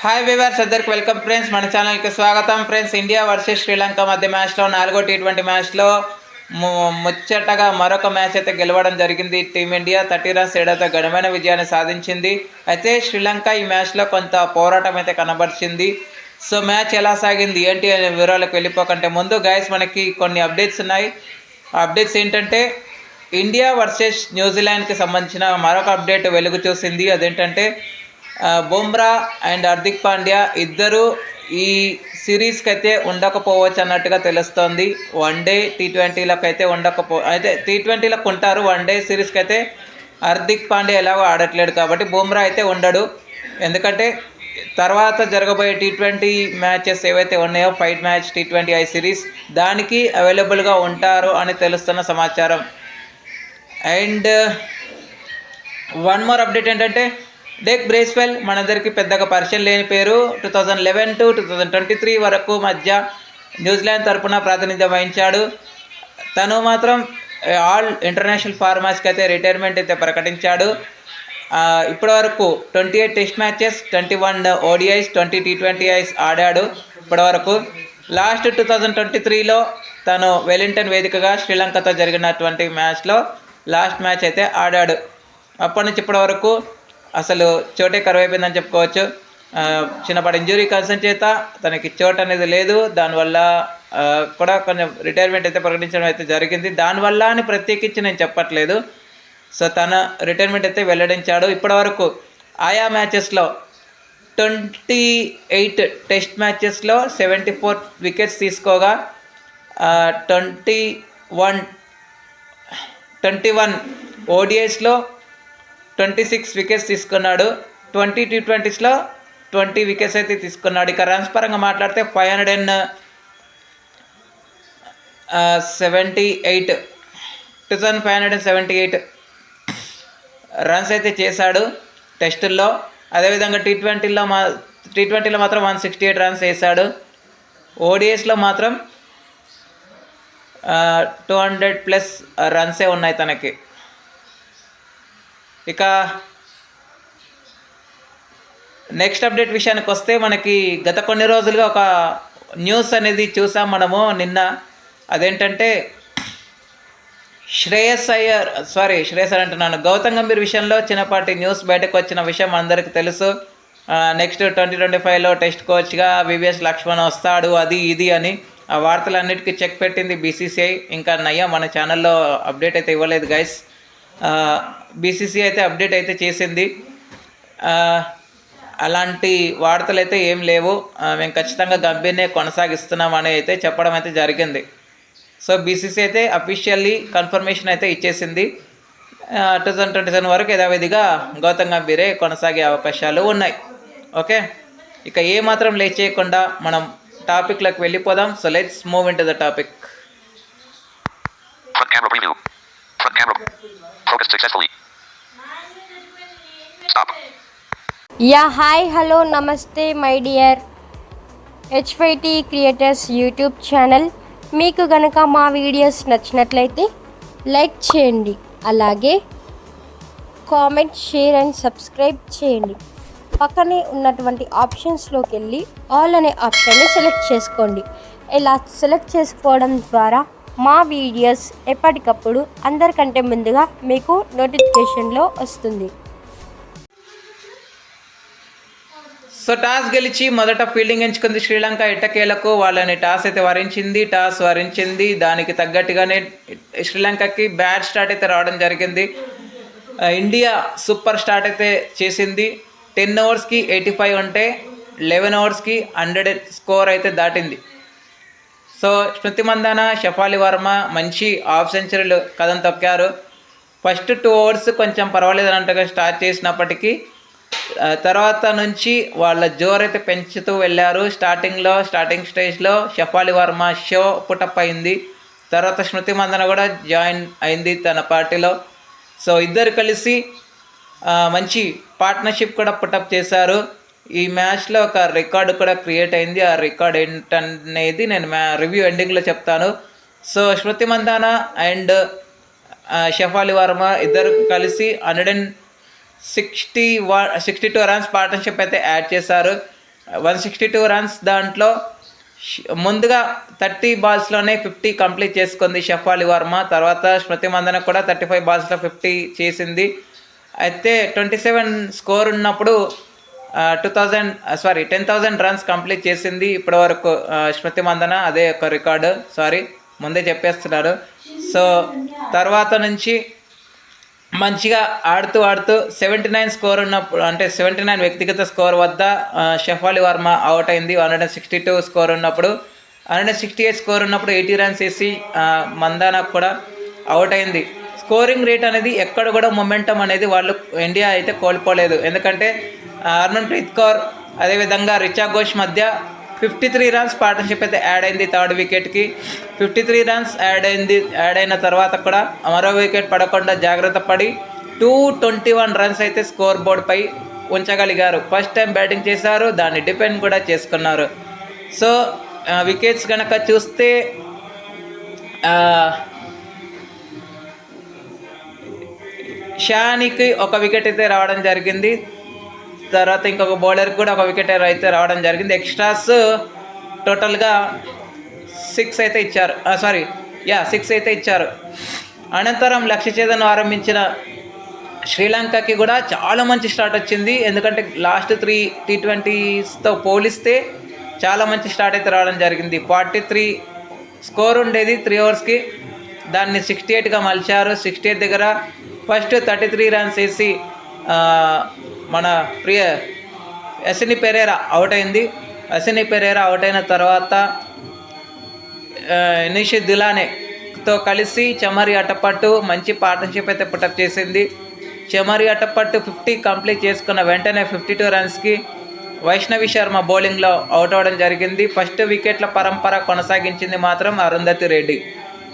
Hi viewers అందరికి welcome friends మన ఛానల్కి స్వాగతం. ఫ్రెండ్స్ ఇండియా వర్సెస్ శ్రీలంక మధ్య మ్యాచ్లో నాలుగో టీ ట్వంటీ మ్యాచ్లో ముచ్చటగా మరొక మ్యాచ్ అయితే గెలవడం జరిగింది. టీమిండియా థర్టీ రన్స్ తేడాతో ఘనమైన విజయాన్ని సాధించింది. అయితే శ్రీలంక ఈ మ్యాచ్లో కొంత పోరాటం అయితే కనబరిచింది. సో మ్యాచ్ ఎలా సాగింది? ఏంటి అనే వివరాలకు వెళ్ళిపోకంటే ముందు గైస్ మనకి కొన్ని అప్డేట్స్ ఉన్నాయి. అప్డేట్స్ ఏంటంటే ఇండియా వర్సెస్ న్యూజిలాండ్కి సంబంధించిన మరొక అప్డేట్ వెలుగు చూసింది. అదేంటంటే బుమ్రా అండ్ హార్దిక్ పాండ్యా ఇద్దరు ఈ సిరీస్కి అయితే ఉండకపోవచ్చు అన్నట్టుగా తెలుస్తోంది. వన్ డే టీ ట్వంటీలకు అయితే ఉండకపో అయితే టీ ట్వంటీలకు ఉంటారు వన్ డే సిరీస్కి అయితే హార్దిక్ పాండ్యా ఎలాగో ఆడట్లేడు కాబట్టి బుమ్రా అయితే ఉండడు. ఎందుకంటే తర్వాత జరగబోయే టీ ట్వంటీ మ్యాచెస్ ఏవైతే ఉన్నాయో five match T twenty I series దానికి అవైలబుల్గా ఉంటారు అని తెలుస్తున్న సమాచారం. అండ్ వన్ మోర్ అప్డేట్ ఏంటంటే డేక్ బ్రేస్వెల్ మనందరికీ పెద్దగా పరిచయం లేని పేరు. Two thousand eleven to two thousand twenty three వరకు మధ్య న్యూజిలాండ్ తరపున ప్రాతినిధ్యం వహించాడు. తను మాత్రం ఆల్ ఇంటర్నేషనల్ ఫార్మాస్కి అయితే రిటైర్మెంట్ అయితే ప్రకటించాడు. ఇప్పటివరకు twenty eight test matches twenty one ODIs twenty T twenty Is ఆడాడు ఇప్పటివరకు. లాస్ట్ టూ థౌజండ్ ట్వంటీ త్రీలో తను వెలింగ్టన్ వేదికగా శ్రీలంకతో జరిగినటువంటి మ్యాచ్లో లాస్ట్ మ్యాచ్ అయితే ఆడాడు. అప్పటి నుంచి ఇప్పటి వరకు అసలు చోటే కరువైపోయిందని చెప్పుకోవచ్చు. చిన్నపాటి ఇంజురీ కన్సర్న్ చేత తనకి చోటు అనేది లేదు. దానివల్ల కూడా కొంచెం రిటైర్మెంట్ అయితే ప్రకటించడం అయితే జరిగింది. దానివల్ల అని ప్రత్యేకించి నేను చెప్పట్లేదు. సో తన రిటైర్మెంట్ అయితే వెల్లడించాడు. ఇప్పటివరకు ఆయా మ్యాచెస్లో ట్వంటీ ఎయిట్ టెస్ట్ మ్యాచెస్లో సెవెంటీ ఫోర్ వికెట్స్ తీసుకోగా ట్వంటీ వన్ ట్వంటీ వన్ ఓడిఎస్లో ట్వంటీ సిక్స్ వికెట్స్ తీసుకున్నాడు. ట్వంటీ టీ ట్వంటీస్లో ట్వంటీ వికెట్స్ అయితే తీసుకున్నాడు. ఇక రన్స్ పరంగా మాట్లాడితే five hundred and seventy eight. Two thousand five hundred and seventy eight runs అయితే చేశాడు టెస్టుల్లో. అదేవిధంగా టీ ట్వంటీలో మా టీ ట్వంటీలో మాత్రం వన్ సిక్స్టీ ఎయిట్ రన్స్ వేశాడు. ఓడిఎస్లో మాత్రం టూ హండ్రెడ్ ప్లస్ రన్సే ఉన్నాయి తనకి. ఇక నెక్స్ట్ అప్డేట్ విషయానికి వస్తే మనకి గత కొన్ని రోజులుగా ఒక న్యూస్ అనేది చూసాం మనము నిన్న. అదేంటంటే శ్రేయస్ అయ్యర్ సారీ శ్రేయస్ అయ్యర్ అంటున్నాను. గౌతమ్ గంభీర్ విషయంలో చిన్నపాటి న్యూస్ బయటకు వచ్చిన విషయం అందరికీ తెలుసు. నెక్స్ట్ ట్వంటీ ట్వంటీ ఫైవ్లో టెస్ట్ కోచ్గా వివిఎస్ లక్ష్మణ్ వస్తాడు అది ఇది అని ఆ వార్తలన్నిటికీ చెక్ పెట్టింది బీసీసీఐ ఇంకా నయ్యా మన ఛానల్లో అప్డేట్ అయితే ఇవ్వలేదు గైస్ బీసీసీ అయితే అప్డేట్ అయితే చేసింది. అలాంటి వార్తలు అయితే ఏం లేవు. మేము ఖచ్చితంగా గంభీర్నే కొనసాగిస్తున్నామని అయితే చెప్పడం అయితే జరిగింది. సో బీసీసీ అయితే అఫీషియల్లీ కన్ఫర్మేషన్ అయితే ఇచ్చేసింది. టూ థౌజండ్ ట్వంటీ సెవెన్ వరకు యథావిధిగా గౌతమ్ గంభీరే కొనసాగే అవకాశాలు ఉన్నాయి. ఓకే? ఇక ఏ మాత్రం లేట్ చేయకుండా మనం టాపిక్లకు వెళ్ళిపోదాం. So let's move into the topic Front camera. Focus successfully. Stop. Yeah hi hello నమస్తే my dear HYT creators YouTube channel మీకు గనక మా వీడియోస్ నచ్చినట్లయితే లైక్ చేయండి. అలాగే కామెంట్ షేర్ అండ్ సబ్స్క్రైబ్ చేయండి. పక్కనే ఉన్నటువంటి ఆప్షన్స్లోకి వెళ్ళి ఆల్ అనే ఆప్షన్ని సెలెక్ట్ చేసుకోండి. ఇలా సెలెక్ట్ చేసుకోవడం ద్వారా మా వీడియోస్ ఎప్పటికప్పుడు అందరికంటే ముందుగా మీకు నోటిఫికేషన్లో వస్తుంది. సో టాస్ గెలిచి మొదట ఫీల్డింగ్ ఎంచుకుంది శ్రీలంక. ఎట్టకేలకు వాళ్ళని టాస్ అయితే వరించింది టాస్ వరించింది. దానికి తగ్గట్టుగానే శ్రీలంకకి బ్యాడ్ స్టార్ట్ అయితే రావడం జరిగింది. ఇండియా సూపర్ స్టార్ట్ అయితే చేసింది. టెన్ ఓవర్స్కి ఎయిటీ ఫైవ్ ఉంటే లెవెన్ ఓవర్స్కి హండ్రెడ్ స్కోర్ అయితే దాటింది. సో స్మృతి మందాన షఫాలి వర్మ మంచి హాఫ్ సెంచరీలు కథను తొక్కారు. ఫస్ట్ టూ ఓవర్స్ కొంచెం పర్వాలేదు అన్నట్టుగా స్టార్ట్ చేసినప్పటికీ తర్వాత నుంచి వాళ్ళ జోర్ అయితే పెంచుతూ వెళ్ళారు. స్టార్టింగ్లో స్టార్టింగ్ స్టేజ్లో షఫాలి వర్మ షో పుటప్ అయింది. తర్వాత స్మృతి మందన కూడా జాయిన్ అయింది తన పార్టీలో. సో ఇద్దరు కలిసి మంచి పార్ట్నర్షిప్ కూడా పుటప్ చేశారు. ఈ మ్యాచ్లో ఒక రికార్డు కూడా క్రియేట్ అయింది. ఆ రికార్డ్ ఏంటనేది నేను మ్యా రివ్యూ ఎండింగ్లో చెప్తాను. So Shruti Mandhana and Shafali Verma ఇద్దరు కలిసి hundred and sixty one sixty two runs partnership అయితే యాడ్ చేశారు. వన్ సిక్స్టీ టూ రన్స్ దాంట్లో ముందుగా థర్టీ బాల్స్లోనే ఫిఫ్టీ కంప్లీట్ చేసుకుంది షఫాలి వర్మ. తర్వాత స్మృతి మందన కూడా థర్టీ ఫైవ్ బాల్స్లో ఫిఫ్టీ చేసింది. అయితే ట్వంటీ సెవెన్ స్కోర్ ఉన్నప్పుడు two thousand sorry ten thousand runs complete చేసింది ఇప్పటి వరకు స్మృతి మందన అదే ఒక రికార్డు సారీ ముందే చెప్పేస్తున్నారు. సో తర్వాత నుంచి మంచిగా ఆడుతూ ఆడుతూ సెవెంటీ నైన్ స్కోర్ ఉన్నప్పుడు అంటే సెవెంటీ నైన్ వ్యక్తిగత స్కోర్ వద్ద ఆ, షెఫాలి వర్మ అవుట్ అయింది one hundred sixty two score ఉన్నప్పుడు. One hundred sixty eight score ఉన్నప్పుడు ఎయిటీ రన్స్ వేసి మందానా కూడా అవుట్ అయింది. స్కోరింగ్ రేట్ అనేది ఎక్కడ కూడా మొమెంటం అనేది వాళ్ళు ఇండియా అయితే కోల్పోలేదు. ఎందుకంటే ఆ, హర్మన్ప్రీత్ కౌర్ అదేవిధంగా రిచా ఘోష్ మధ్య ఫిఫ్టీ త్రీ రన్స్ పార్ట్నర్షిప్ అయితే యాడ్ అయింది థర్డ్ వికెట్కి ఫిఫ్టీ త్రీ రన్స్ యాడ్ అయింది యాడ్ అయిన తర్వాత కూడా మరో వికెట్ పడకుండా జాగ్రత్త పడి టూ ట్వంటీ వన్ రన్స్ అయితే స్కోర్ బోర్డ్పై ఉంచగలిగారు. ఫస్ట్ టైం బ్యాటింగ్ చేశారు దాన్ని డిపెండ్ కూడా చేసుకున్నారు. సో వికెట్స్ కనుక చూస్తే షానికి ఒక వికెట్ అయితే రావడం జరిగింది. తర్వాత ఇంకొక బౌలర్కి కూడా ఒక వికెట్ అయితే రావడం జరిగింది. ఎక్స్ట్రాస్ టోటల్గా సిక్స్ అయితే ఇచ్చారు. సారీ యా సిక్స్ అయితే ఇచ్చారు. అనంతరం లక్ష్య ఛేదన ఆరంభించిన శ్రీలంకకి కూడా చాలా మంచి స్టార్ట్ వచ్చింది. ఎందుకంటే లాస్ట్ త్రీ టీ ట్వంటీస్తో పోలిస్తే చాలా మంచి స్టార్ట్ అయితే రావడం జరిగింది. ఫార్టీ త్రీ స్కోర్ ఉండేది త్రీ ఓవర్స్కి దాన్ని సిక్స్టీ ఎయిట్గా మలిచారు. సిక్స్టీ ఎయిట్ దగ్గర ఫస్ట్ థర్టీ త్రీ రన్స్ వేసి మన ప్రియ అసిని పెరేరా అవుట్ అయింది. అసిని పెరేరా అవుట్ అయిన తర్వాత నిషి దిలానేతో కలిసి చమరి అట్టపట్టు మంచి పార్ట్నర్షిప్ అయితే పుటప్ చేసింది. చమరి అట్టపట్టు ఫిఫ్టీ కంప్లీట్ చేసుకున్న వెంటనే ఫిఫ్టీ టూ రన్స్కి వైష్ణవి శర్మ బౌలింగ్లో అవుట్ అవ్వడం జరిగింది. ఫస్ట్ వికెట్ల పరంపర కొనసాగించింది మాత్రం అరుంధతి రెడ్డి.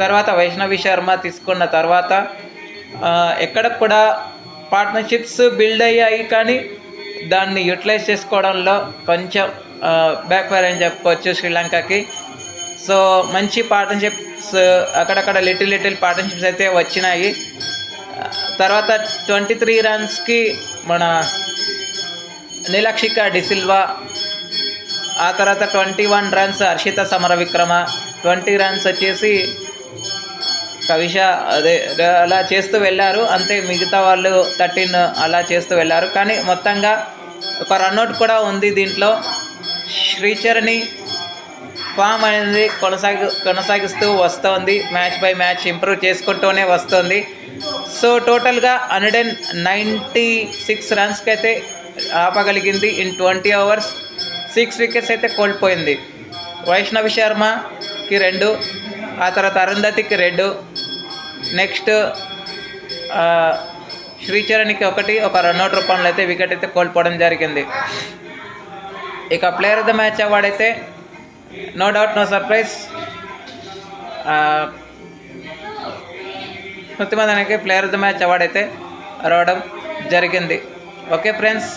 తర్వాత వైష్ణవి శర్మ తీసుకున్న తర్వాత ఎక్కడ కూడా పార్ట్నర్షిప్స్ బిల్డ్ అయ్యాయి కానీ దాన్ని యూటిలైజ్ చేసుకోవడంలో కొంచెం బ్యాక్ఫైర్ అని చెప్పుకోవచ్చు శ్రీలంకకి. సో మంచి పార్ట్నర్షిప్స్ అక్కడక్కడ లిటిల్ లిటిల్ పార్ట్నర్షిప్స్ అయితే వచ్చినాయి. తర్వాత ట్వంటీ త్రీ రన్స్కి మన నిలక్షిక డిసిల్వా ఆ తర్వాత ట్వంటీ వన్ రన్స్ హర్షిత సమర విక్రమ ట్వంటీ రన్స్ వచ్చేసి కవిష అదే అలా చేస్తూ వెళ్ళారు. అంతే మిగతా వాళ్ళు థర్టీన్ అలా చేస్తూ వెళ్ళారు. కానీ మొత్తంగా ఒక రన్అట్ కూడా ఉంది దీంట్లో. శ్రీచరణి ఫామ్ అనేది కొనసాగి కొనసాగిస్తూ వస్తుంది. మ్యాచ్ బై మ్యాచ్ ఇంప్రూవ్ చేసుకుంటూనే వస్తుంది. సో టోటల్గా హండ్రెడ్ అండ్ నైంటీ సిక్స్ రన్స్కి అయితే ఆపగలిగింది in twenty overs. Six wickets అయితే కోల్పోయింది. వైష్ణవి శర్మకి రెండు ఆ తర్వాత అరుంధతికి రెండు నెక్స్ట్ శ్రీచరణ్కి ఒకటి ఒక రన్అట్ రూపంలో అయితే వికెట్ అయితే కోల్పోవడం జరిగింది. ఇక ప్లేయర్ ఆఫ్ ద మ్యాచ్ అవార్డైతే అయితే no doubt no surprise స్మృతిమందనకి player of the match award అయితే రావడం జరిగింది. ఓకే ఫ్రెండ్స్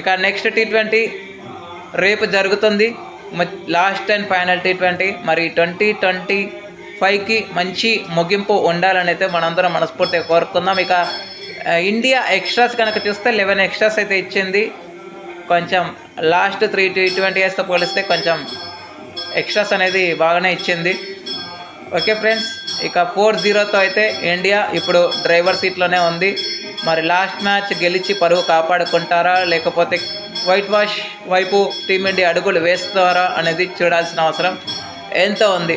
ఇక నెక్స్ట్ టీ ట్వంటీ రేపు జరుగుతుంది. Last and final T twenty మరి ట్వంటీ ట్వంటీ ఫైవ్కి మంచి ముగింపు ఉండాలని అయితే మనందరం మనస్ఫూర్తిగా కోరుకుందాం. ఇక ఇండియా ఎక్స్ట్రాస్ కనుక చూస్తే లెవెన్ ఎక్స్ట్రాస్ అయితే ఇచ్చింది. కొంచెం లాస్ట్ త్రీ టీ ట్వంటీ ఇయర్స్తో పోలిస్తే కొంచెం ఎక్స్ట్రాస్ అనేది బాగానే ఇచ్చింది. ఓకే ఫ్రెండ్స్ ఇక ఫోర్ జీరోతో అయితే ఇండియా ఇప్పుడు డ్రైవర్ సీట్లోనే ఉంది. మరి లాస్ట్ మ్యాచ్ గెలిచి పరువు కాపాడుకుంటారా? లేకపోతే వైట్ వాష్ వైపు టీమిండియా అడుగులు వేస్తారా అనేది చూడాల్సిన అవసరం ఎంతో ఉంది.